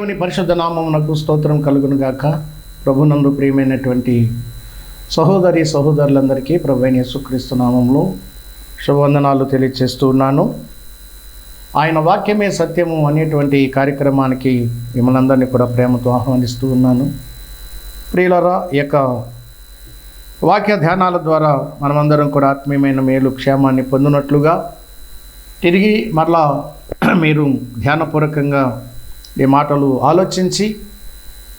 దేవుని పరిశుద్ధ నామమునకు స్తోత్రం కలుగును గాక. ప్రభునందు ప్రియమైనటువంటి సహోదరి సహోదరులందరికీ ప్రభు అయిన యేసుక్రీస్తు నామంలో శుభవందనాలు తెలియజేస్తూ ఉన్నాను. ఆయన వాక్యమే సత్యము అనేటువంటి ఈ కార్యక్రమానికి మిమ్మల్ని అందరినీ కూడా ప్రేమతో ఆహ్వానిస్తూ ఉన్నాను. ప్రియులరా ఈ యొక్క వాక్య ధ్యానాల ద్వారా మనమందరం కూడా ఆత్మీయమైన మేలు క్షేమాన్ని పొందినట్లుగా తిరిగి మరలా మీరు ధ్యానపూర్వకంగా ఈ మాటలు ఆలోచించి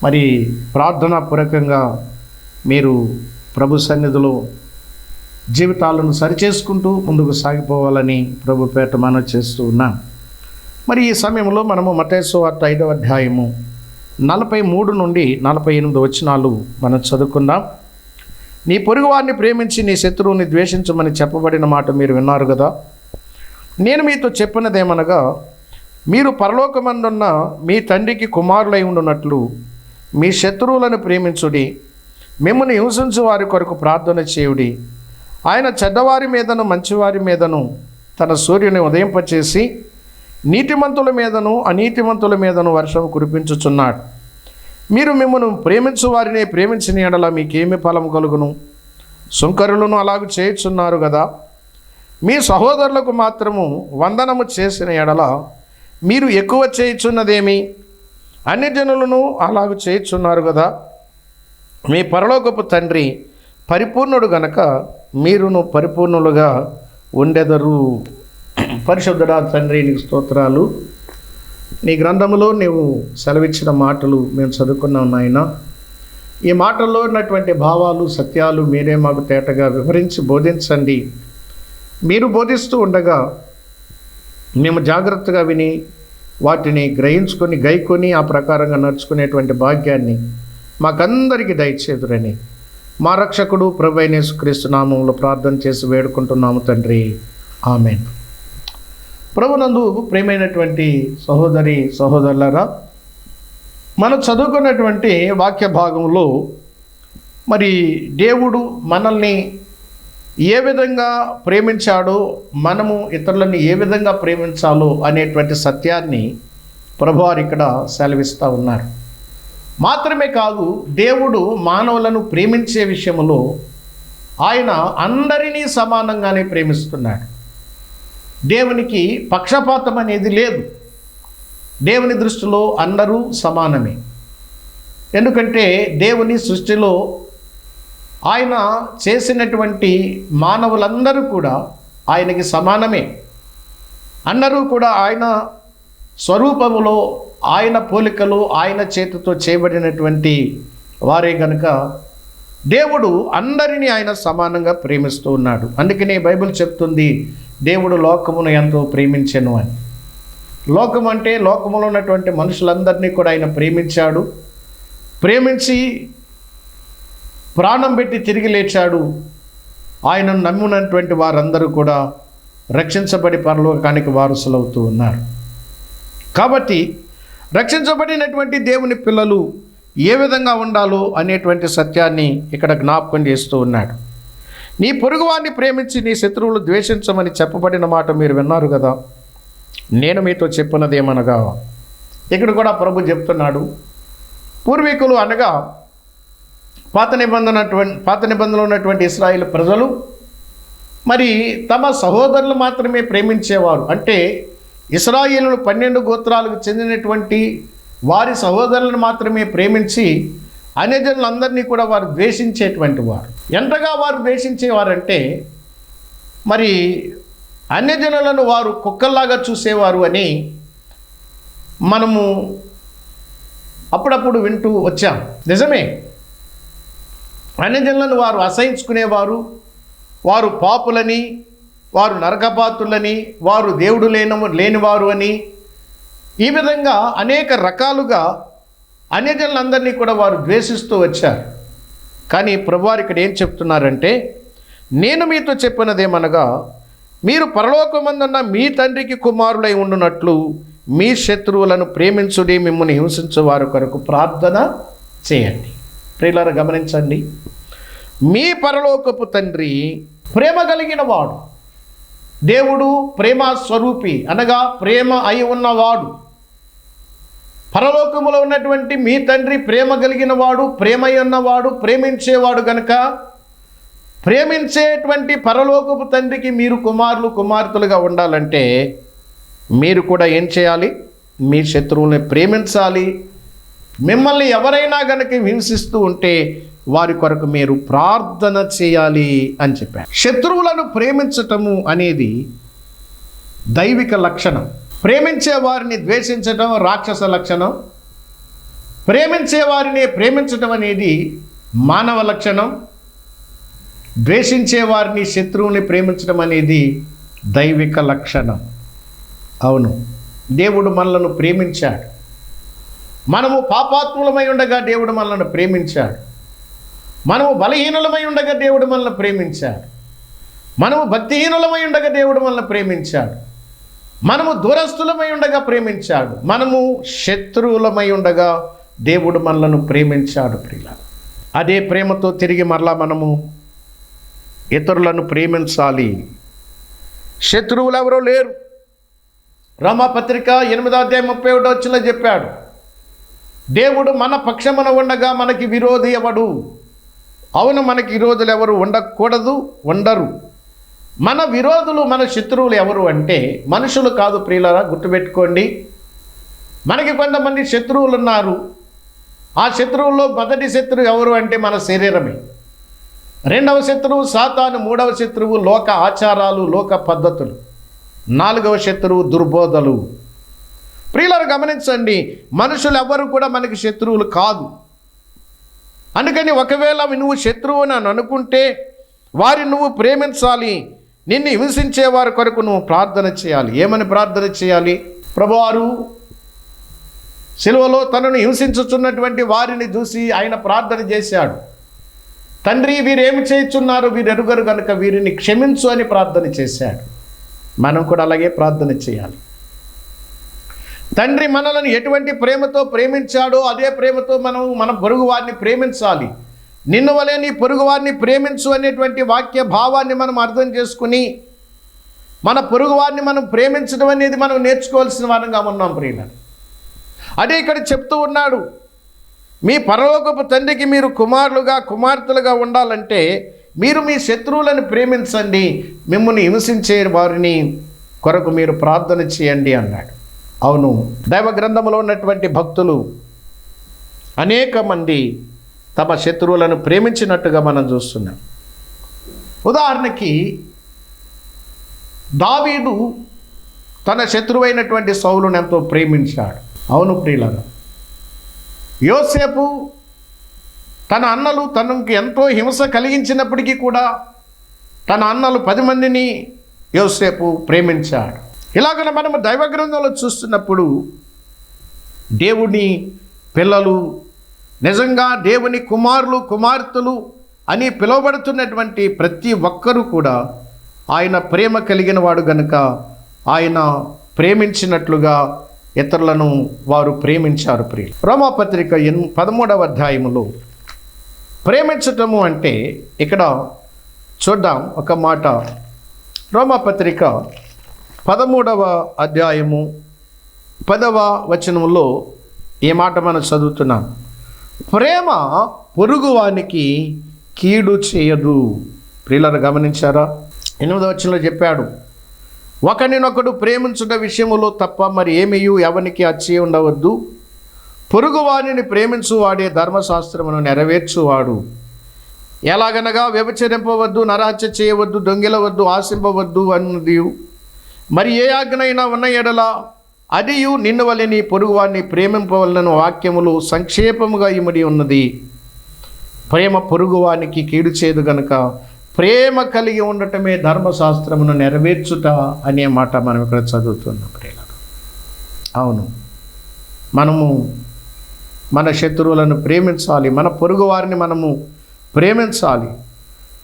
మరి ప్రార్థనాపూర్వకంగా మీరు ప్రభు సన్నిధిలో జీవితాలను సరిచేసుకుంటూ ముందుకు సాగిపోవాలని ప్రభు పేట మనం చేస్తూ ఉన్నాం. మరి ఈ సమయంలో మనము మతేసు వార్త ఐదవ అధ్యాయము నలభై మూడు నుండి నలభై ఎనిమిది వచనాలు మనం చదువుకుందాం. నీ పొరుగువారిని ప్రేమించి నీ శత్రువుని ద్వేషించమని చెప్పబడిన మాట మీరు విన్నారు కదా? నేను మీతో చెప్పినదేమనగా మీరు పరలోకమందున్న మీ తండ్రికి కుమారులై ఉండునట్లు మీ శత్రువులను ప్రేమించుడి మిమ్మల్ని హింసించు వారి కొరకు ప్రార్థన చేయుడి. ఆయన చెడ్డవారి మీదను మంచివారి మీదను తన సూర్యుని ఉదయింపచేసి నీతిమంతుల మీదను అనీతిమంతుల మీదను వర్షం కురిపించుచున్నాడు. మీరు మిమ్మల్ని ప్రేమించు వారినే ప్రేమించిన ఎడల మీకేమి ఫలం కలుగును? సుంకరులను అలాగ చేయుచున్నారు కదా మీ సహోదరులకు మాత్రము వందనము చేసిన ఎడల మీరు ఎక్కువ చేయుచున్నదేమి? అన్ని జనులను అలాగ చేయుచున్నారు కదా. మీ పరలోకపు తండ్రి పరిపూర్ణుడు గనక మీరును పరిపూర్ణులుగా ఉండెదరు. పరిశుద్ధుడా తండ్రి నీకు స్తోత్రాలు. నీ గ్రంథములో నీవు సెలవిచ్చిన మాటలు మేము చదువుకున్నాం నాయన. ఈ మాటల్లో ఉన్నటువంటి భావాలు సత్యాలు మీరే మాకు తేటగా వివరించి బోధించండి. మీరు బోధిస్తూ ఉండగా మేము జాగ్రత్తగా విని వాటిని గ్రహించుకొని గైకొని ఆ ప్రకారంగా నడుచుకునేటువంటి భాగ్యాన్ని మాకందరికీ దయచేదురని మా రక్షకుడు ప్రభైనేసుక్రీస్తు నామంలో ప్రార్థన చేసి వేడుకుంటున్నాము తండ్రి. ఆమెన్. ప్రభునందు ప్రేమైనటువంటి సహోదరి సహోదరులరా మనం చదువుకున్నటువంటి వాక్య భాగంలో మరి దేవుడు మనల్ని ఏ విధంగా ప్రేమించాడో మనము ఇతరులని ఏ విధంగా ప్రేమించాలో అనేటువంటి సత్యాన్ని ప్రభువారు ఇక్కడ సెలవిస్తూ ఉన్నారు. మాత్రమే కాదు దేవుడు మానవులను ప్రేమించే విషయంలో ఆయన అందరినీ సమానంగానే ప్రేమిస్తున్నాడు. దేవునికి పక్షపాతం అనేది లేదు. దేవుని దృష్టిలో అందరూ సమానమే. ఎందుకంటే దేవుని సృష్టిలో ఆయన చేసినటువంటి మానవులందరూ కూడా ఆయనకి సమానమే. అందరూ కూడా ఆయన స్వరూపములో ఆయన పోలికలు ఆయన చేతితో చేయబడినటువంటి వారే గనుక దేవుడు అందరినీ ఆయన సమానంగా ప్రేమిస్తూ ఉన్నాడు. అందుకనే బైబిల్ చెప్తుంది దేవుడు లోకమును ఎంతో ప్రేమించను అని. లోకం అంటే లోకములో ఉన్నటువంటి మనుషులందరినీ కూడా ఆయన ప్రేమించాడు. ప్రేమించి ప్రాణం పెట్టి తిరిగి లేచాడు. ఆయనను నమ్మినటువంటి వారందరూ కూడా రక్షించబడి పరలోకానికి వారసులవుతూ ఉన్నారు. కాబట్టి రక్షించబడినటువంటి దేవుని పిల్లలు ఏ విధంగా ఉండాలో అనేటువంటి సత్యాన్ని ఇక్కడ జ్ఞాపకం చేస్తూ ఉన్నాడు. నీ పొరుగువాన్ని ప్రేమించి నీ శత్రువులు ద్వేషించమని చెప్పబడిన మాట మీరు విన్నారు కదా. నేను మీతో చెప్పినదేమనగా ఇక్కడ కూడా ప్రభు చెప్తున్నాడు. పూర్వీకులు అనగా పాత నిబంధన పాత నిబంధనలో ఉన్నటువంటి ఇస్రాయిల్ ప్రజలు మరి తమ సహోదరులు మాత్రమే ప్రేమించేవారు. అంటే ఇస్రాయిలు పన్నెండు గోత్రాలకు చెందినటువంటి వారి సహోదరులను మాత్రమే ప్రేమించి అనేజనులందరినీ కూడా వారు ద్వేషించేటువంటి వారు. ఎంతగా వారు ద్వేషించేవారంటే మరి అన్యజనులను వారు కుక్కల్లాగా చూసేవారు అని మనము అప్పుడప్పుడు వింటూ వచ్చాం. నిజమే. అన్యజనులను వారు అసహించుకునేవారు. వారు పాపులని వారు నరకపాతులని వారు దేవుడు లేన లేనివారు అని. ఈ విధంగా అనేక రకాలుగా అన్యజనులందరినీ కూడా వారు ద్వేషిస్తూ వచ్చారు. కానీ ప్రభువారు ఇక్కడ ఏం చెప్తున్నారంటే నేను మీతో చెప్పినదేమనగా మీరు పరలోకమందున్న మీ తండ్రికి కుమారులై ఉండునట్లు మీ శత్రువులను ప్రేమించుడి మిమ్మల్ని హింసించే వారి కొరకు ప్రార్థన చేయండి. ప్రియులారా గమనించండి. మీ పరలోకపు తండ్రి ప్రేమ కలిగిన వాడు. దేవుడు ప్రేమ స్వరూపి అనగా ప్రేమ అయి ఉన్నవాడు. పరలోకములో ఉన్నటువంటి మీ తండ్రి ప్రేమ కలిగిన వాడు ప్రేమై ఉన్నవాడు ప్రేమించేవాడు గనుక ప్రేమించేటువంటి పరలోకపు తండ్రికి మీరు కుమారులు కుమార్తెలుగా ఉండాలంటే మీరు కూడా ఏం చేయాలి? మీ శత్రువుల్ని ప్రేమించాలి. మిమ్మల్ని ఎవరైనా గనక హింసిస్తూ ఉంటే వారి కొరకు మీరు ప్రార్థన చేయాలి అని చెప్పారు. శత్రువులను ప్రేమించటము అనేది దైవిక లక్షణం. ప్రేమించే వారిని ద్వేషించటం రాక్షస లక్షణం. ప్రేమించే వారిని ప్రేమించటం అనేది మానవ లక్షణం. ద్వేషించే వారిని శత్రువుని ప్రేమించడం అనేది దైవిక లక్షణం. అవును దేవుడు మనలను ప్రేమించాడు. మనము పాపాత్ములమై ఉండగా దేవుడు మనల్ని ప్రేమించాడు. మనము బలహీనులమై ఉండగా దేవుడు మనల్ని ప్రేమించాడు. మనము భక్తిహీనులమై ఉండగా దేవుడు మనల్ని ప్రేమించాడు. మనము దూరస్తులమై ఉండగా ప్రేమించాడు. మనము శత్రువులమై ఉండగా దేవుడు మనలను ప్రేమించాడు ప్రియుల అదే ప్రేమతో తిరిగి మరలా మనము ఇతరులను ప్రేమించాలి. శత్రువులు ఎవరో లేరు రోమాపత్రిక ఎనిమిదో అధ్యాయం ముప్పై ఒకటో వచ్చిన చెప్పాడు. దేవుడు మన పక్షమున ఉండగా మనకి విరోధి ఎవడు? అవును మనకి ఈ రోజులు ఎవరు ఉండకూడదు ఉండరు. మన విరోధులు మన శత్రువులు ఎవరు అంటే మనుషులు కాదు ప్రియులరా గుర్తుపెట్టుకోండి. మనకి కొంతమంది శత్రువులు ఉన్నారు. ఆ శత్రువుల్లో మొదటి శత్రువు ఎవరు అంటే మన శరీరమే. రెండవ శత్రువు సాతాను మూడవ శత్రువు లోక ఆచారాలు లోక పద్ధతులు. నాలుగవ శత్రువు దుర్బోధలు. ప్రియులను గమనించండి మనుషులు ఎవ్వరు కూడా మనకి శత్రువులు కాదు. అందుకని ఒకవేళ నువ్వు శత్రువు అని అనుకుంటే వారిని నువ్వు ప్రేమించాలి. నిన్ను హింసించే వారి కొరకు నువ్వు ప్రార్థన చేయాలి. ఏమని ప్రార్థన చేయాలి? ప్రభువారు సిలువలో తనను హింసించుచున్నటువంటి వారిని చూసి ఆయన ప్రార్థన చేశాడు. తండ్రి వీరేమి చేయుచున్నారు? వీరెరుగరు కనుక వీరిని క్షమించు అని ప్రార్థన చేశాడు. మనం కూడా అలాగే ప్రార్థన చేయాలి. తండ్రి మనలను ఎటువంటి ప్రేమతో ప్రేమించాడో అదే ప్రేమతో మనం మన పొరుగు వారిని ప్రేమించాలి. నిన్ను వలే నీ పొరుగు వారిని ప్రేమించు అనేటువంటి వాక్య భావాన్ని మనం అర్థం చేసుకుని మన పొరుగు వారిని మనం ప్రేమించడం అనేది మనం నేర్చుకోవాల్సిన వారంగా ఉన్నాం ప్రియుల అదే ఇక్కడ చెప్తూ ఉన్నాడు మీ పరలోకపు తండ్రికి మీరు కుమారులుగా కుమార్తెలుగా ఉండాలంటే మీరు మీ శత్రువులను ప్రేమించండి మిమ్మల్ని హింసించే వారిని కొరకు మీరు ప్రార్థన చేయండి అన్నాడు. అవును. దైవ గ్రంథంలో ఉన్నటువంటి భక్తులు అనేక మంది తమ శత్రువులను ప్రేమించినట్టుగా మనం చూస్తున్నాం. ఉదాహరణకి దావీదు తన శత్రువైనటువంటి సౌలును ఎంతో ప్రేమించాడు. అవును ప్రియులరా. యోసేపు తన అన్నలు తనకి ఎంతో హింస కలిగించినప్పటికీ కూడా తన అన్నలు పది మందిని యోసేపు ప్రేమించాడు. ఇలాగన మనము దైవ గ్రంథంలో చూస్తున్నప్పుడు దేవుని పిల్లలు నిజంగా దేవుని కుమారులు కుమార్తెలు అని పిలువబడుతున్నటువంటి ప్రతి ఒక్కరూ కూడా ఆయన ప్రేమ కలిగిన వాడు గనుక ఆయన ప్రేమించినట్లుగా ఇతరులను వారు ప్రేమించారు ప్రియులు. రోమాపత్రిక ఎన్ పదమూడవ అధ్యాయములో ప్రేమించటము అంటే ఇక్కడ చూద్దాం ఒక మాట. రోమాపత్రిక పదమూడవ అధ్యాయము పదవ వచనంలో ఏ మాట మనం చదువుతున్నాం. ప్రేమ పొరుగువానికి కీడు చేయదు. ప్రియులను గమనించారా? ఎనిమిదవ వచనంలో చెప్పాడు ఒకరినొకడు ప్రేమించుట విషయంలో తప్ప మరి ఏమీయు? ఎవరికి అచ్చి ఉండవద్దు. పొరుగువారిని ప్రేమించువాడే ధర్మశాస్త్రమును నెరవేర్చువాడు. ఎలాగనగా వ్యభిచరింపవద్దు నరహత్య చేయవద్దు దొంగిలవద్దు ఆశింపవద్దు అన్నది మరి ఏ ఆజ్ఞైనా ఉన్న ఎడల అదియు నిన్ను వలని పొరుగువారిని ప్రేమింపవలన వాక్యములు సంక్షేపముగా ఇమిడి ఉన్నది. ప్రేమ పొరుగువానికి కీడు చేదు గనుక ప్రేమ కలిగి ఉండటమే ధర్మశాస్త్రమును నెరవేర్చుట అనే మాట మనం ఇక్కడ చదువుతున్నాం ప్రేమ అవును. మనము మన శత్రువులను ప్రేమించాలి మన పొరుగు వారిని మనము ప్రేమించాలి.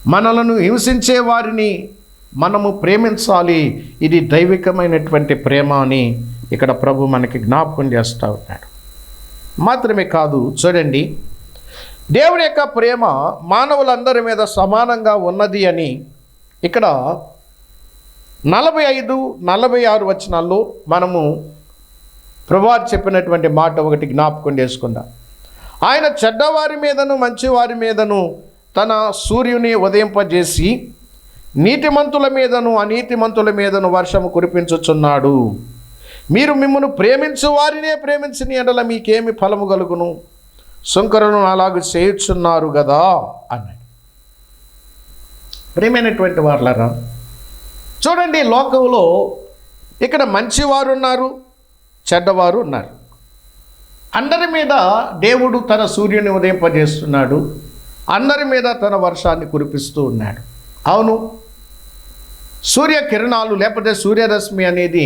మనలను హింసించే వారిని మనము ప్రేమించాలి. ఇది దైవికమైనటువంటి ప్రేమ అని ఇక్కడ ప్రభు మనకి జ్ఞాపకం చేస్తూ ఉన్నాడు. మాత్రమే కాదు చూడండి. దేవుని యొక్క ప్రేమ మానవులందరి మీద సమానంగా ఉన్నది అని ఇక్కడ నలభై ఐదు నలభై ఆరు వచనాల్లో మనము ప్రభువారు చెప్పినటువంటి మాట ఒకటి జ్ఞాపకం చేసుకుందాం. ఆయన చెడ్డవారి మీదను మంచివారి మీదను తన సూర్యుని ఉదయింపజేసి నీతిమంతుల మీదను అనీతిమంతుల మీదను వర్షము కురిపించుచున్నాడు. మీరు మిమ్మను ప్రేమించు వారినే ప్రేమించిన ఎడల మీకేమి ఫలము కలుగును? శంకరును అలాగ చేయుచున్నారు కదా అన్నాడు. ప్రేమైనటువంటి వాళ్ళరా చూడండి లోకంలో ఇక్కడ మంచివారు ఉన్నారు చెడ్డవారు ఉన్నారు. అందరి మీద దేవుడు తన సూర్యుని ఉదయింపజేస్తున్నాడు అందరి మీద తన వర్షాన్ని కురిపిస్తూ ఉన్నాడు. అవును సూర్య కిరణాలు లేకపోతే సూర్యరశ్మి అనేది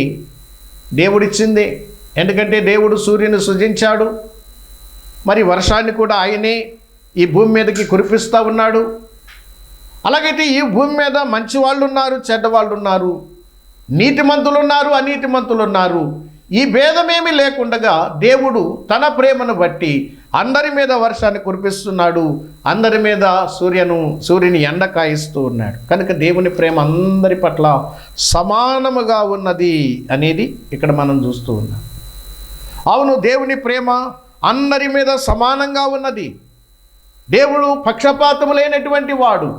దేవుడిచ్చింది. ఎందుకంటే దేవుడు సూర్యుని సృజించాడు. మరి వర్షాన్ని కూడా ఆయనే ఈ భూమి మీదకి కురిపిస్తూ ఉన్నాడు. అలాగైతే ఈ భూమి మీద మంచి వాళ్ళు ఉన్నారు చెడ్డవాళ్ళు ఉన్నారు నీతిమంతులు ఉన్నారు అనీతిమంతులు ఉన్నారు ఈ భేదమేమీ లేకుండగా దేవుడు తన ప్రేమను బట్టి అందరి మీద వర్షాన్ని కురిపిస్తున్నాడు. అందరి మీద సూర్యను సూర్యుని ఎండ కాయిస్తూ ఉన్నాడు. కనుక దేవుని ప్రేమ అందరి పట్ల సమానముగా ఉన్నది అనేది ఇక్కడ మనం చూస్తూ ఉన్నాం. అవును దేవుని ప్రేమ అందరి మీద సమానంగా ఉన్నది. దేవుడు పక్షపాతము లేనటువంటి వాడు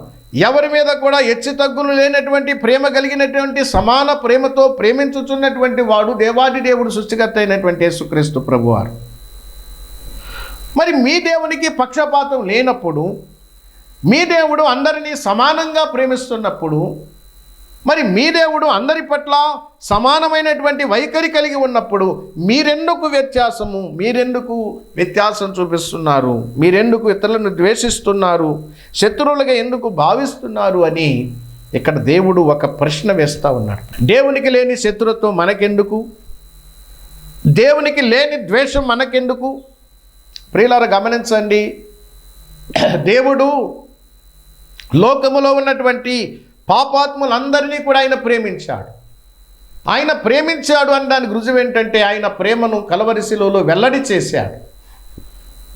ఎవరి మీద కూడా హెచ్చు తగ్గులు లేనటువంటి ప్రేమ కలిగినటువంటి సమాన ప్రేమతో ప్రేమించుచున్నటువంటి వాడు దేవాది దేవుడు సృష్టికర్త అయినటువంటి యేసుక్రీస్తు ప్రభువారు. మరి మీ దేవునికి పక్షపాతం లేనప్పుడు మీ దేవుడు అందరినీ సమానంగా ప్రేమిస్తున్నప్పుడు మరి మీ దేవుడు అందరి పట్ల సమానమైనటువంటి వైఖరి కలిగి ఉన్నప్పుడు మీరెందుకు వ్యత్యాసము? మీరెందుకు వ్యత్యాసం చూపిస్తున్నారు? మీరెందుకు ఇతరులను ద్వేషిస్తున్నారు? శత్రువులుగా ఎందుకు భావిస్తున్నారు అని ఇక్కడ దేవుడు ఒక ప్రశ్న వేస్తూ ఉన్నాడు. దేవునికి లేని శత్రుత్వం మనకెందుకు? దేవునికి లేని ద్వేషం మనకెందుకు? ప్రియులారా గమనించండి. దేవుడు లోకములో ఉన్నటువంటి పాపాత్ములందరినీ కూడా ఆయన ప్రేమించాడు. ఆయన ప్రేమించాడు అనడానికి రుజువు ఏంటంటే ఆయన ప్రేమను కలవరిశిలోలో వెల్లడి చేశాడు.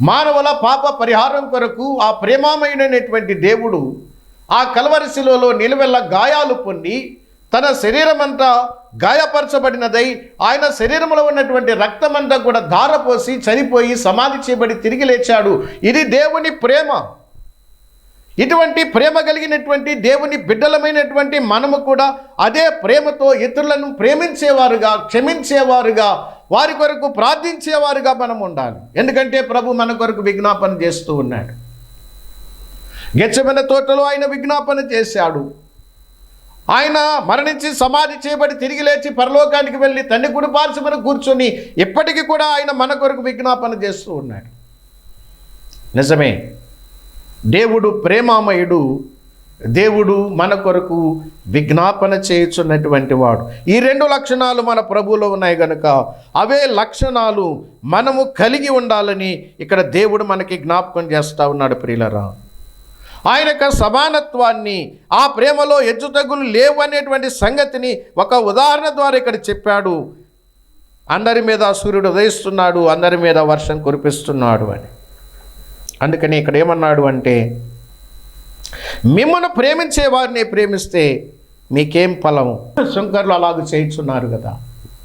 మానవుల పాప పరిహారం కొరకు ఆ ప్రేమామయుడైనటువంటి దేవుడు ఆ కలవరిశిలలో నిలువెల్ల గాయాలు పొంది తన శరీరం అంతా గాయపరచబడినదై ఆయన శరీరంలో ఉన్నటువంటి రక్తమంతా కూడా ధారపోసి చనిపోయి సమాధి చేయబడి తిరిగి లేచాడు. ఇది దేవుని ప్రేమ. ఇటువంటి ప్రేమ కలిగినటువంటి దేవుని బిడ్డలమైనటువంటి మనము కూడా అదే ప్రేమతో ఇతరులను ప్రేమించేవారుగా క్షమించేవారుగా వారి కొరకు ప్రార్థించేవారుగా మనం ఉండాలి. ఎందుకంటే ప్రభు మన కొరకు విజ్ఞాపన చేస్తూ ఉన్నాడు. గెచ్చమైన తోటలో ఆయన విజ్ఞాపన చేశాడు. ఆయన మరణించి సమాధి చేయబడి తిరిగి లేచి పరలోకానికి వెళ్ళి తండ్రి కుడి కూర్చొని ఇప్పటికీ కూడా ఆయన మన కొరకు విజ్ఞాపన చేస్తూ ఉన్నాడు. నిజమే. దేవుడు ప్రేమామయుడు దేవుడు మన కొరకు విజ్ఞాపన చేయుచున్నటువంటి వాడు. ఈ రెండు లక్షణాలు మన ప్రభువులో ఉన్నాయి కనుక అవే లక్షణాలు మనము కలిగి ఉండాలని ఇక్కడ దేవుడు మనకి జ్ఞాపకం చేస్తూ ఉన్నాడు ప్రియులరా. ఆయన యొక్క సమానత్వాన్ని ఆ ప్రేమలో హెచ్చుతగ్గులు లేవు అనేటువంటి సంగతిని ఒక ఉదాహరణ ద్వారా ఇక్కడ చెప్పాడు. అందరి మీద సూర్యుడు ఉదయిస్తున్నాడు అందరి మీద వర్షం కురిపిస్తున్నాడు అని. అందుకని ఇక్కడ ఏమన్నాడు అంటే మిమ్మల్ని ప్రేమించే వారిని ప్రేమిస్తే మీకేం ఫలం శంకర్లు అలాగ చేయించున్నారు కదా.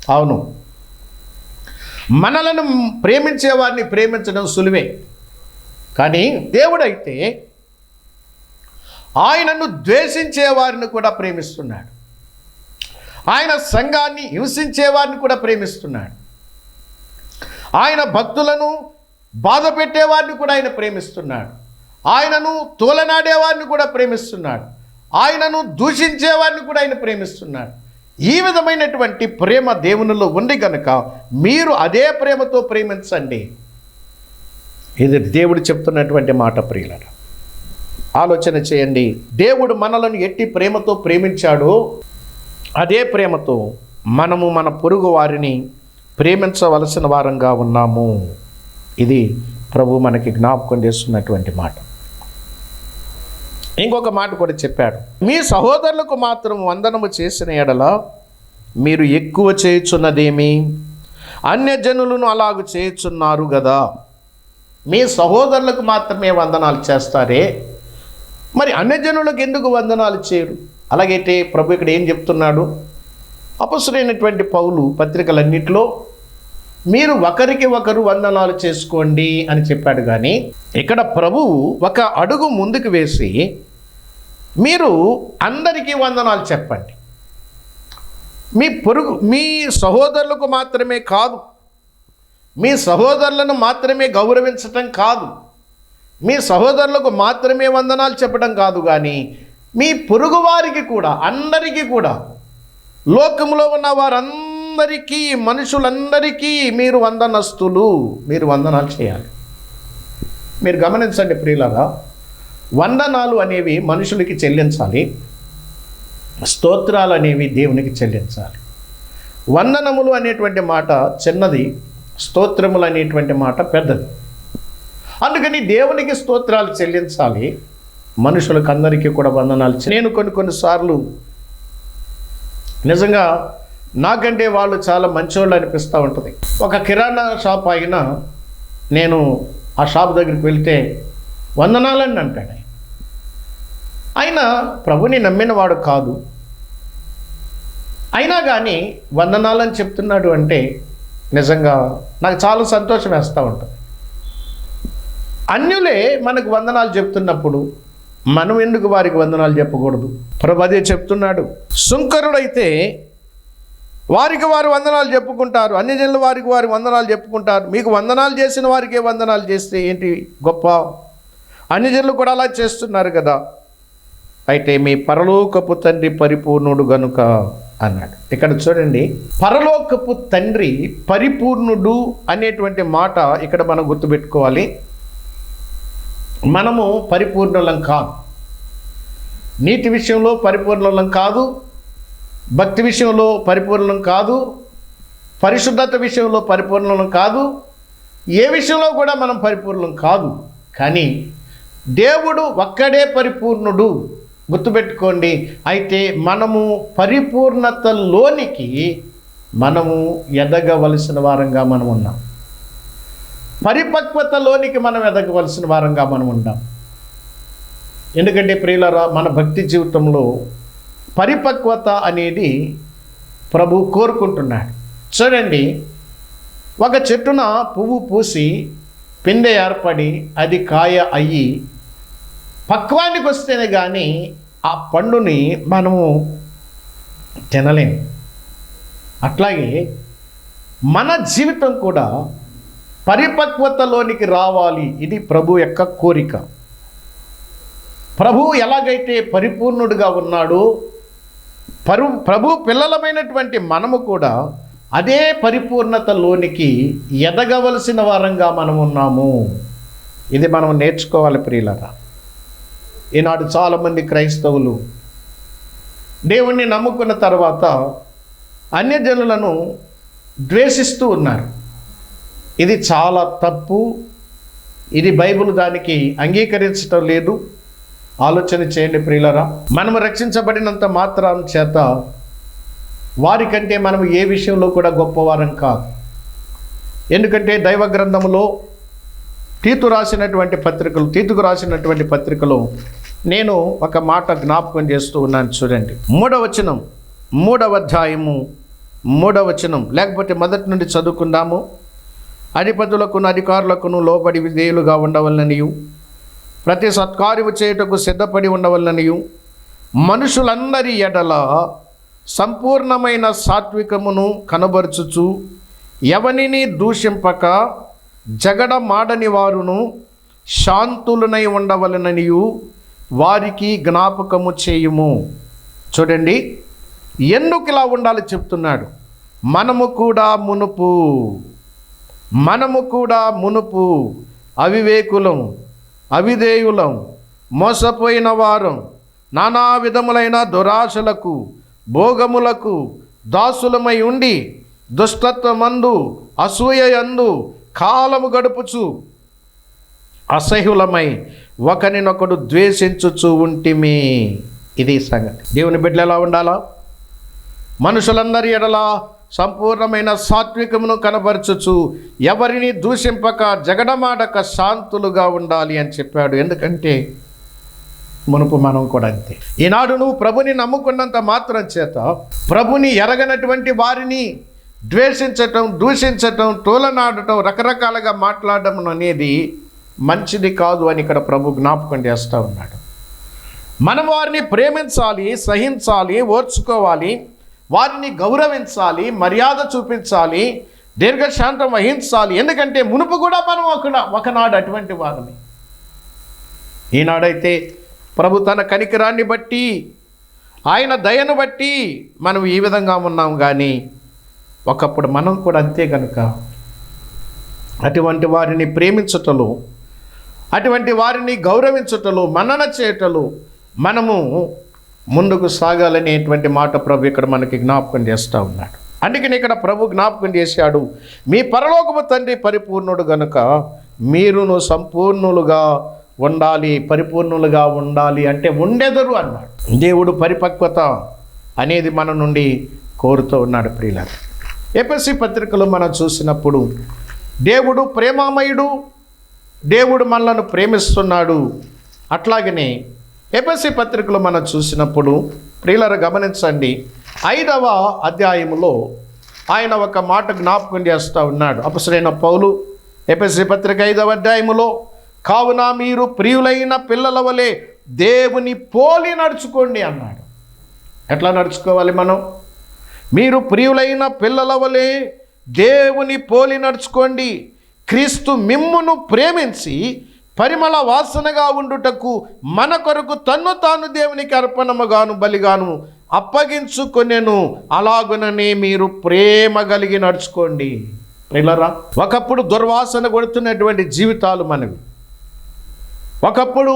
అవును. మనలను ప్రేమించే వారిని ప్రేమించడం సులువే. కానీ దేవుడైతే ఆయనను ద్వేషించే వారిని కూడా ప్రేమిస్తున్నాడు. ఆయన సంఘాన్ని హింసించే వారిని కూడా ప్రేమిస్తున్నాడు. ఆయన భక్తులను బాధ పెట్టేవారిని కూడా ఆయన ప్రేమిస్తున్నాడు. ఆయనను తోలనాడేవారిని కూడా ప్రేమిస్తున్నాడు. ఆయనను దూషించేవారిని కూడా ఆయన ప్రేమిస్తున్నాడు. ఈ విధమైనటువంటి ప్రేమ దేవునిలో ఉంది కనుక మీరు అదే ప్రేమతో ప్రేమించండి. ఇది దేవుడు చెప్తున్నటువంటి మాట ప్రియులరా. ఆలోచన చేయండి. దేవుడు మనలను ఎట్టి ప్రేమతో ప్రేమించాడో అదే ప్రేమతో మనము మన పొరుగు వారిని ప్రేమించవలసిన వారంగా ఉన్నాము. ఇది ప్రభు మనకి జ్ఞాపకం చేస్తున్నటువంటి మాట. ఇంకొక మాట కూడా చెప్పాడు. మీ సహోదరులకు మాత్రం వందనము చేసిన ఎడల మీరు ఎక్కువ చేయుచున్నదేమి? అన్యజనులను అలాగూ చేయుచున్నారు కదా మీ సహోదరులకు మాత్రమే వందనాలు చేస్తారే? మరి అన్యజనులకు ఎందుకు వందనాలు చేయరు? అలాగైతే ప్రభు ఇక్కడ ఏం చెప్తున్నాడు? అపసురైనటువంటి పౌలు పత్రికలన్నింటిలో మీరు ఒకరికి ఒకరు వందనాలు చేసుకోండి అని చెప్పాడు కానీ ఇక్కడ ప్రభువు ఒక అడుగు ముందుకు వేసి మీరు అందరికీ వందనాలు చెప్పండి. మీ పొరుగు మీ సహోదరులకు మాత్రమే కాదు మీ సహోదరులను మాత్రమే గౌరవించటం కాదు. మీ సహోదరులకు మాత్రమే వందనాలు చెప్పడం కాదు కానీ మీ పొరుగు వారికి కూడా అందరికీ కూడా లోకంలో ఉన్న వారందరికీ మనుషులందరికీ మీరు వందనస్తులు మీరు వందనాలు చేయాలి. మీరు గమనించండి ప్రియులరా వందనాలు అనేవి మనుషులకి చెల్లించాలి స్తోత్రాలు అనేవి దేవునికి చెల్లించాలి. వందనములు అనేటువంటి మాట చిన్నది స్తోత్రములు అనేటువంటి మాట పెద్దది. అందుకని దేవునికి స్తోత్రాలు చెల్లించాలి. మనుషులకు అందరికీ కూడా వందనాలు నేను కొన్ని కొన్నిసార్లు నిజంగా నాకంటే వాళ్ళు చాలా మంచోళ్ళు అనిపిస్తూ ఉంటుంది. ఒక కిరాణా షాప్ అయినా నేను ఆ షాప్ దగ్గరికి వెళ్తే వందనాలని అంటాడు. అయినా ఆయన ప్రభుని నమ్మినవాడు కాదు. అయినా కానీ వందనాలని చెప్తున్నాడు అంటే నిజంగా నాకు చాలా సంతోషం వేస్తూ ఉంటుంది. అన్యులే మనకు వందనాలు చెప్తున్నప్పుడు మనం ఎందుకు వారికి వందనాలు చెప్పకూడదు? ప్రభు అదే చెప్తున్నాడు. సుంకరుడైతే వారికి వారు వందనాలు చెప్పుకుంటారు. అన్ని జనులు వారికి వారి వందనాలు చెప్పుకుంటారు. మీకు వందనాలు చేసిన వారికే వందనాలు చేస్తే ఏంటి గొప్ప? అన్ని జనులు కూడా అలా చేస్తున్నారు కదా. అయితే మీ పరలోకపు తండ్రి పరిపూర్ణుడు గనుక అన్నాడు. ఇక్కడ చూడండి పరలోకపు తండ్రి పరిపూర్ణుడు అనేటువంటి మాట ఇక్కడ మనం గుర్తుపెట్టుకోవాలి. మనము పరిపూర్ణలం కాదు. నీతి విషయంలో పరిపూర్ణలం కాదు భక్తి విషయంలో పరిపూర్ణం కాదు పరిశుద్ధత విషయంలో పరిపూర్ణం కాదు ఏ విషయంలో కూడా మనం పరిపూర్ణం కాదు. కానీ దేవుడు ఒక్కడే పరిపూర్ణుడు. గుర్తుపెట్టుకోండి అయితే మనము పరిపూర్ణతలోనికి మనము ఎదగవలసిన వారంగా మనం ఉన్నాం పరిపక్వతలోనికి మనం ఎదగవలసిన వారంగా మనం ఉన్నాం ఎందుకంటే ప్రియులరా మన భక్తి జీవితంలో పరిపక్వత అనేది ప్రభు కోరుకుంటున్నాడు. చూడండి ఒక చెట్టున పువ్వు పూసి పిందె ఏర్పడి అది కాయ అయ్యి పక్వానికి వస్తేనే కానీ ఆ పండుని మనము తినలేము. అట్లాగే మన జీవితం కూడా పరిపక్వతలోనికి రావాలి. ఇది ప్రభు యొక్క కోరిక. ప్రభు ఎలాగైతే పరిపూర్ణుడిగా ఉన్నాడో పరు ప్రభు పిల్లలమైనటువంటి మనము కూడా అదే పరిపూర్ణతలోనికి ఎదగవలసిన వారంగా మనం ఉన్నాము. ఇది మనం నేర్చుకోవాలి ప్రియులరా. ఈనాడు చాలామంది క్రైస్తవులు దేవుణ్ణి నమ్ముకున్న తర్వాత అన్యజనులను ద్వేషిస్తూ ఉన్నారు. ఇది చాలా తప్పు. ఇది బైబిల్ దానికి అంగీకరించటం లేదు. ఆలోచన చేయండి ప్రియులరా. మనము రక్షించబడినంత మాత్రం చేత వారికంటే మనం ఏ విషయంలో కూడా గొప్పవారం కాదు. ఎందుకంటే దైవ గ్రంథములో తీతు రాసినటువంటి పత్రికలు తీతుకు రాసినటువంటి పత్రికలో నేను ఒక మాట జ్ఞాపకం చేస్తూ ఉన్నాను చూడండి. మూడవచనం మూడవ అధ్యాయము మూడవచనం లేకపోతే మొదటి నుండి చదువుకుందాము. అధిపతులకును అధికారులకును లోబడి విధేయులుగా ఉండవలననియు. ప్రతి సత్కార్యము చేయుటకు సిద్ధపడి ఉండవలననియు. మనుషులందరి ఎడల సంపూర్ణమైన సాత్వికమును కనబరుచుచు ఎవనిని దూషింపక జగడ మాడని వారును శాంతులనై ఉండవలననియు వారికి జ్ఞాపకము చేయుము. చూడండి ఎందుకు ఇలా ఉండాలి చెప్తున్నాడు. మనము కూడా మునుపు మనము కూడా మునుపు అవివేకులం అవిధేయులం మోసపోయిన వారం నానా విధములైన దురాశలకు భోగములకు దాసులమై ఉండి దుష్టత్వమందు అసూయందు కాలము గడుపుచు అసహ్యులమై ఒకరినొకడు ద్వేషించుచు ఉంటిమి. ఇది సంగతి. దేవుని బిడ్డలు ఎలా ఉండాలా? మనుషులందరి ఎడలా సంపూర్ణమైన సాత్వికమును కనబరచుచు ఎవరిని దూషింపక జగడమాడక శాంతులుగా ఉండాలి అని చెప్పాడు. ఎందుకంటే మునుపు మనం కూడా అంతే. ఈనాడు నువ్వు ప్రభుని నమ్ముకున్నంత మాత్రం చేత ప్రభుని ఎరగనటువంటి వారిని ద్వేషించటం దూషించటం తోలనాడటం రకరకాలుగా మాట్లాడడం అనేది మంచిది కాదు అని ఇక్కడ ప్రభు జ్ఞాపకం చేస్తూ ఉన్నాడు. మనం వారిని ప్రేమించాలి సహించాలి ఓర్చుకోవాలి వారిని గౌరవించాలి మర్యాద చూపించాలి దీర్ఘశాంతం వహించాలి. ఎందుకంటే మునుపు కూడా మనం ఒక ఒకనాడు అటువంటి వారిని ఈనాడైతే ప్రభు తన కనికరాన్ని బట్టి ఆయన దయను బట్టి మనం ఈ విధంగా ఉన్నాం కానీ ఒకప్పుడు మనం కూడా అంతే కనుక అటువంటి వారిని ప్రేమించుటలో అటువంటి వారిని గౌరవించుటలో మన్నన చేయటలో మనము ముందుకు సాగాలనేటువంటి మాట ప్రభు ఇక్కడ మనకి జ్ఞాపకం చేస్తూ ఉన్నాడు. అందుకని ఇక్కడ ప్రభు జ్ఞాపకం చేశాడు మీ పరలోకము తండ్రి పరిపూర్ణుడు గనుక మీరును సంపూర్ణులుగా ఉండాలి పరిపూర్ణులుగా ఉండాలి అంటే ఉండెదరు అన్నాడు. దేవుడు పరిపక్వత అనేది మన నుండి కోరుతూ ఉన్నాడు ప్రియులారు. ఎపిసి పత్రికలు మనం చూసినప్పుడు దేవుడు ప్రేమామయుడు దేవుడు మనలను ప్రేమిస్తున్నాడు అట్లాగనే ఎపిసి పత్రికలో మనం చూసినప్పుడు ప్రియులరు గమనించండి. ఐదవ అధ్యాయములో ఆయన ఒక మాట జ్ఞాపకం చేస్తూ ఉన్నాడు. అపసరైన పౌలు ఎపిసి పత్రిక ఐదవ అధ్యాయములో కావున మీరు ప్రియులైన పిల్లల వలె దేవుని పోలి నడుచుకోండి అన్నాడు. ఎట్లా నడుచుకోవాలి మనం? మీరు ప్రియులైన పిల్లల వలె దేవుని పోలి నడుచుకోండి. క్రీస్తు మిమ్మును ప్రేమించి పరిమళ వాసనగా ఉండుటకు మన కొరకు తన్ను తాను దేవునికి అర్పణముగాను బలిగాను అప్పగించుకొనెను. అలాగుననే మీరు ప్రేమ కలిగి నడుచుకోండి. పిల్లరా ఒకప్పుడు దుర్వాసన కొడుతున్నటువంటి జీవితాలు మనవి. ఒకప్పుడు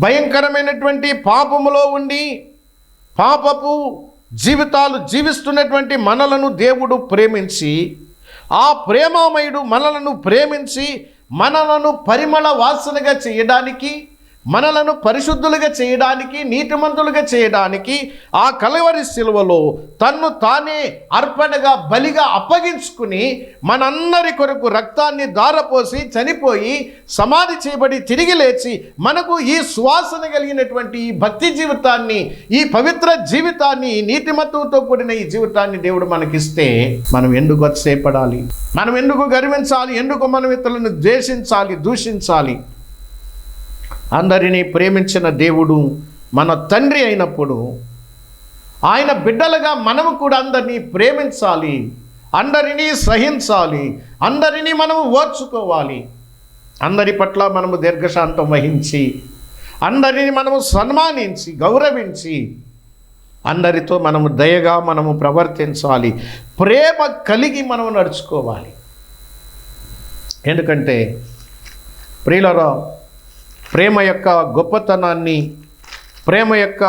భయంకరమైనటువంటి పాపములో ఉండి పాపపు జీవితాలు జీవిస్తున్నటువంటి మనలను దేవుడు ప్రేమించి ఆ ప్రేమామయుడు మనలను ప్రేమించి మనలను పరిమళ వాసనగా చేయడానికి మనలను పరిశుద్ధులుగా చేయడానికి నీతిమంతులుగా చేయడానికి ఆ కలవరి శిలువలో తన్ను తానే అర్పణగా బలిగా అప్పగించుకుని మనందరి కొరకు రక్తాన్ని దారపోసి చనిపోయి సమాధి చేయబడి తిరిగి లేచి మనకు ఈ సువాసన కలిగినటువంటి ఈ భక్తి జీవితాన్ని ఈ పవిత్ర జీవితాన్ని ఈ నీతిమత్వంతో కూడిన ఈ జీవితాన్ని దేవుడు మనకిస్తే మనం ఎందుకు సేపడాలి మనం ఎందుకు గర్వించాలి? ఎందుకు మనం ఇతరులను ద్వేషించాలి దూషించాలి? అందరినీ ప్రేమించిన దేవుడు మన తండ్రి అయినప్పుడు ఆయన బిడ్డలుగా మనము కూడా అందరినీ ప్రేమించాలి అందరినీ సహించాలి అందరినీ మనము ఓర్చుకోవాలి. అందరి పట్ల మనము దీర్ఘశాంతం వహించి అందరినీ మనము సన్మానించి గౌరవించి అందరితో మనము దయగా మనము ప్రవర్తించాలి. ప్రేమ కలిగి మనము నడుచుకోవాలి. ఎందుకంటే ప్రియులరా ప్రేమ యొక్క గొప్పతనాన్ని ప్రేమ యొక్క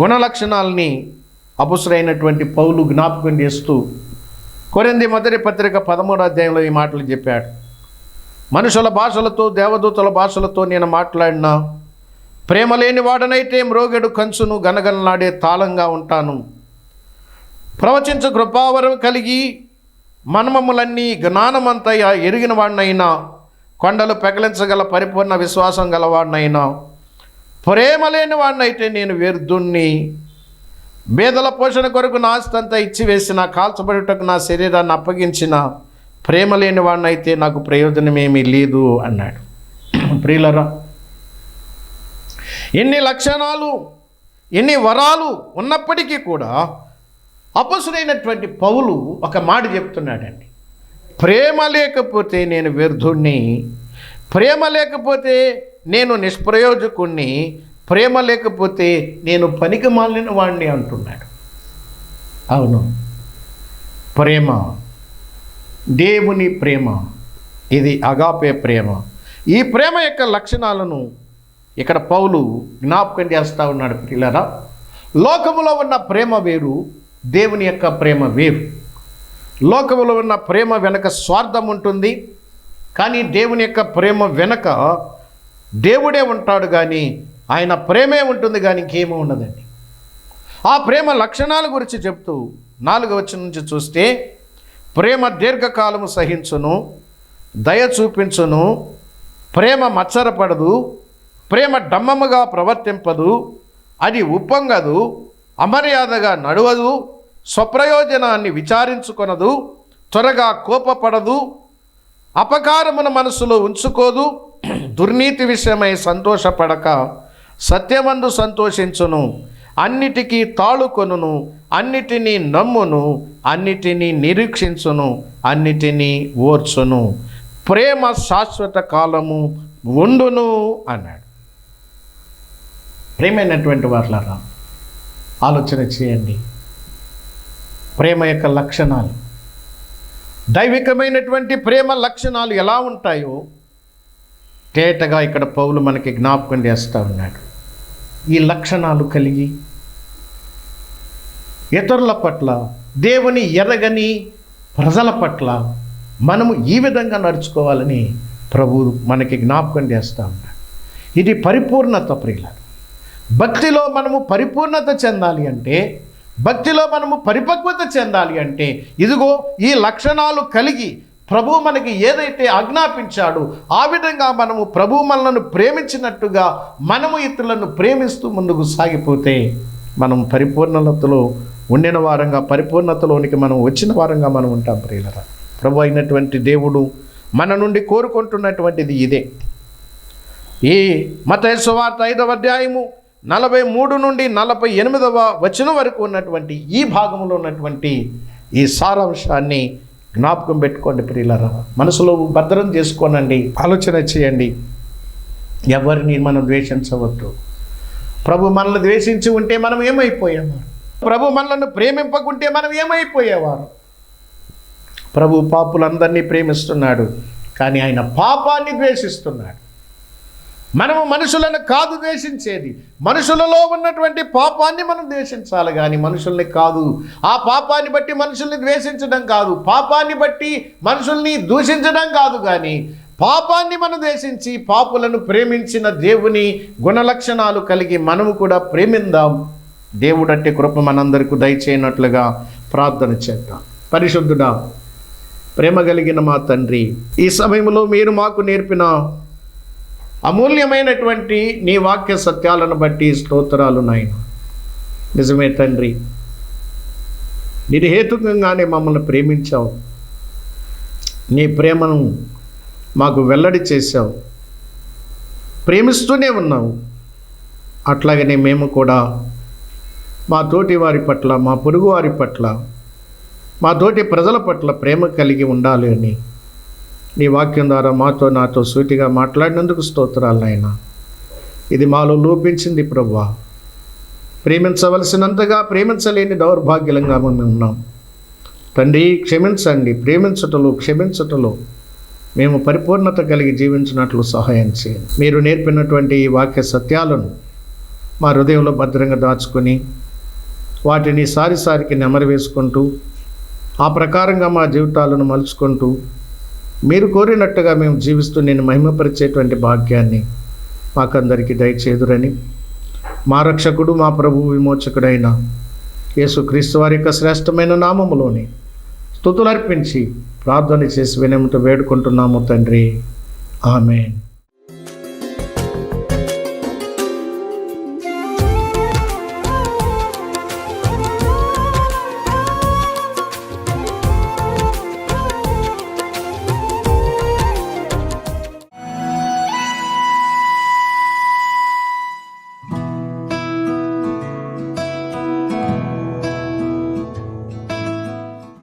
గుణలక్షణాలని అపుసరైనటువంటి పౌలు జ్ఞాపకం చేస్తూ కొరింది మొదటి పత్రిక పదమూడో అధ్యాయంలో ఈ మాటలు చెప్పాడు. మనుషుల భాషలతో దేవదూతల భాషలతో నేను మాట్లాడినా ప్రేమ లేని వాడనైతే మ్రోగెడు కంచును గనగనలాడే తాళంగా ఉంటాను. ప్రవచించ కృపావరం కలిగి మన్మములన్నీ జ్ఞానమంతయ్యా ఎరిగిన వాడినైనా కొండలు పెగలించగల పరిపూర్ణ విశ్వాసం గలవాడినైనా ప్రేమ లేని వాడినైతే నేను వ్యర్థుణ్ణి. బేదల పోషణ కొరకు నా ఆస్తంతా ఇచ్చివేసిన కాల్చబడుటకు నా శరీరాన్ని అప్పగించిన ప్రేమ లేని వాడినైతే నాకు ప్రయోజనమేమీ లేదు అన్నాడు. ప్రియులరా ఎన్ని లక్షణాలు ఎన్ని వరాలు ఉన్నప్పటికీ కూడా అపసుడైనటువంటి పౌలు ఒక మాట చెప్తున్నాడండి. ప్రేమ లేకపోతే నేను వ్యర్థుణ్ణి. ప్రేమ లేకపోతే నేను నిష్ప్రయోజకుణ్ణి. ప్రేమ లేకపోతే నేను పనికి మాలిన వాడిని అంటున్నాడు. అవును. ప్రేమ. దేవుని ప్రేమ. ఇది అగాపే ప్రేమ. ఈ ప్రేమ యొక్క లక్షణాలను ఇక్కడ పౌలు జ్ఞాపకం చేస్తూ ఉన్నాడు పిల్లరా లోకములో ఉన్న ప్రేమ వేరు దేవుని యొక్క ప్రేమ వేరు. లోకములో ఉన్న ప్రేమ వెనక స్వార్థం ఉంటుంది. కానీ దేవుని యొక్క ప్రేమ వెనక దేవుడే ఉంటాడు కానీ ఆయన ప్రేమే ఉంటుంది కానీ ఇంకేమీ ఉండదండి. ఆ ప్రేమ లక్షణాల గురించి చెప్తూ నాలుగు వచ్చి నుంచి చూస్తే ప్రేమ దీర్ఘకాలము సహించును దయ చూపించును ప్రేమ మచ్చరపడదు ప్రేమ డమ్మముగా ప్రవర్తింపదు అది ఉప్పొంగదు అమర్యాదగా నడవదు స్వప్రయోజనాన్ని విచారించుకొనదు త్వరగా కోపపడదు అపకారమున మనసులో ఉంచుకోదు దుర్నీతి విషయమై సంతోషపడక సత్యమందు సంతోషించును అన్నిటికీ తాళుకొనును అన్నిటినీ నమ్మును అన్నిటినీ నిరీక్షించును అన్నిటినీ ఓర్చును. ప్రేమ శాశ్వత కాలము ఉండును అన్నాడు. ప్రేమైనటువంటి వాళ్ళరా ఆలోచన చేయండి. ప్రేమ యొక్క లక్షణాలు. దైవికమైనటువంటి ప్రేమ లక్షణాలు ఎలా ఉంటాయో తేటగా ఇక్కడ పౌలు మనకి జ్ఞాపకం చేస్తూ ఉన్నాడు. ఈ లక్షణాలు కలిగి ఇతరుల పట్ల దేవుని ఎరగని ప్రజల పట్ల మనము ఈ విధంగా నడుచుకోవాలని ప్రభు మనకి జ్ఞాపకం చేస్తూ ఉన్నాడు. ఇది పరిపూర్ణత ప్రియుల భక్తిలో మనము పరిపూర్ణత చెందాలి అంటే భక్తిలో మనము పరిపక్వత చెందాలి అంటే ఇదిగో ఈ లక్షణాలు కలిగి ప్రభు మనకి ఏదైతే ఆజ్ఞాపించాడో ఆ విధంగా మనము ప్రభు మనలను ప్రేమించినట్టుగా మనము ఇతరులను ప్రేమిస్తూ ముందుకు సాగిపోతే మనం పరిపూర్ణతలో ఉండిన వారంగా పరిపూర్ణతలోనికి మనం వచ్చిన వారంగా మనం ఉంటాం ప్రియులరా. ప్రభు అయినటువంటి దేవుడు మన నుండి కోరుకుంటున్నటువంటిది ఇదే. ఈ మత సువార్త ఐదవ అధ్యాయము నలభై మూడు నుండి నలభై ఎనిమిదవ వచనం వరకు ఉన్నటువంటి ఈ భాగంలో ఉన్నటువంటి ఈ సారాంశాన్ని జ్ఞాపకం పెట్టుకోండి ప్రియులరా. మనసులో భద్రం చేసుకోనండి ఆలోచన చేయండి. ఎవరిని మనం ద్వేషించవద్దు. ప్రభు మనల్ని ద్వేషించి ఉంటే మనం ఏమైపోయేవారు? ప్రభు మనల్ని ప్రేమింపకుంటే మనం ఏమైపోయేవారు? ప్రభు పాపులందరినీ ప్రేమిస్తున్నాడు కానీ ఆయన పాపాన్ని ద్వేషిస్తున్నాడు. మనము మనుషులను కాదు దేశించేది మనుషులలో ఉన్నటువంటి పాపాన్ని మనం దేశించాలి కానీ మనుషుల్ని కాదు. ఆ పాపాన్ని బట్టి మనుషుల్ని ద్వేషించడం కాదు. పాపాన్ని బట్టి మనుషుల్ని దూషించడం కాదు కానీ పాపాన్ని మనం దేశించి పాపులను ప్రేమించిన దేవుని గుణలక్షణాలు కలిగి మనము కూడా ప్రేమిందాం. దేవుడట్టి కృప మనందరికీ దయచేయనట్లుగా ప్రార్థన చేద్దాం. పరిశుద్ధుడా ప్రేమ కలిగిన మా తండ్రి ఈ సమయంలో మీరు మాకు నేర్పిన అమూల్యమైనటువంటి నీ వాక్య సత్యాలను బట్టి స్తోత్రాలు నాయన. నిజమే తండ్రి. నిర్హేతుకంగానే మమ్మల్ని ప్రేమించావు. నీ ప్రేమను మాకు వెల్లడి చేశావు. ప్రేమిస్తూనే ఉన్నావు. అట్లాగనే మేము కూడా మా తోటి వారి పట్ల మా పొరుగు వారి పట్ల మా తోటి ప్రజల పట్ల ప్రేమ కలిగి ఉండాలి అని నీ వాక్యం ద్వారా మాతో నాతో సూటిగా మాట్లాడినందుకు స్తోత్రాలు నాయన. ఇది మాలో లోపించింది ప్రభా ప్రేమించవలసినంతగా ప్రేమించలేని దౌర్భాగ్యంగా మేము ఉన్నాం. తండ్రి క్షమించండి. ప్రేమించటలో క్షమించటలో మేము పరిపూర్ణత కలిగి జీవించినట్లు సహాయం చేయండి. మీరు నేర్పినటువంటి ఈ వాక్య సత్యాలను మా హృదయంలో భద్రంగా దాచుకొని వాటిని సారిసారికి నెమరు వేసుకుంటూ ఆ ప్రకారంగా మా జీవితాలను మలుచుకుంటూ మీరు కోరినట్టుగా మేము జీవిస్తూ నేను మహిమపరిచేటువంటి భాగ్యాన్ని మాకందరికీ దయచేదురని మా రక్షకుడు మా ప్రభు విమోచకుడైన యేసుక్రీస్తు వారి యొక్క శ్రేష్టమైన నామములోని స్తుతులర్పించి ప్రార్థన చేసి వినముతో వేడుకుంటున్నాము తండ్రి. ఆమెన్.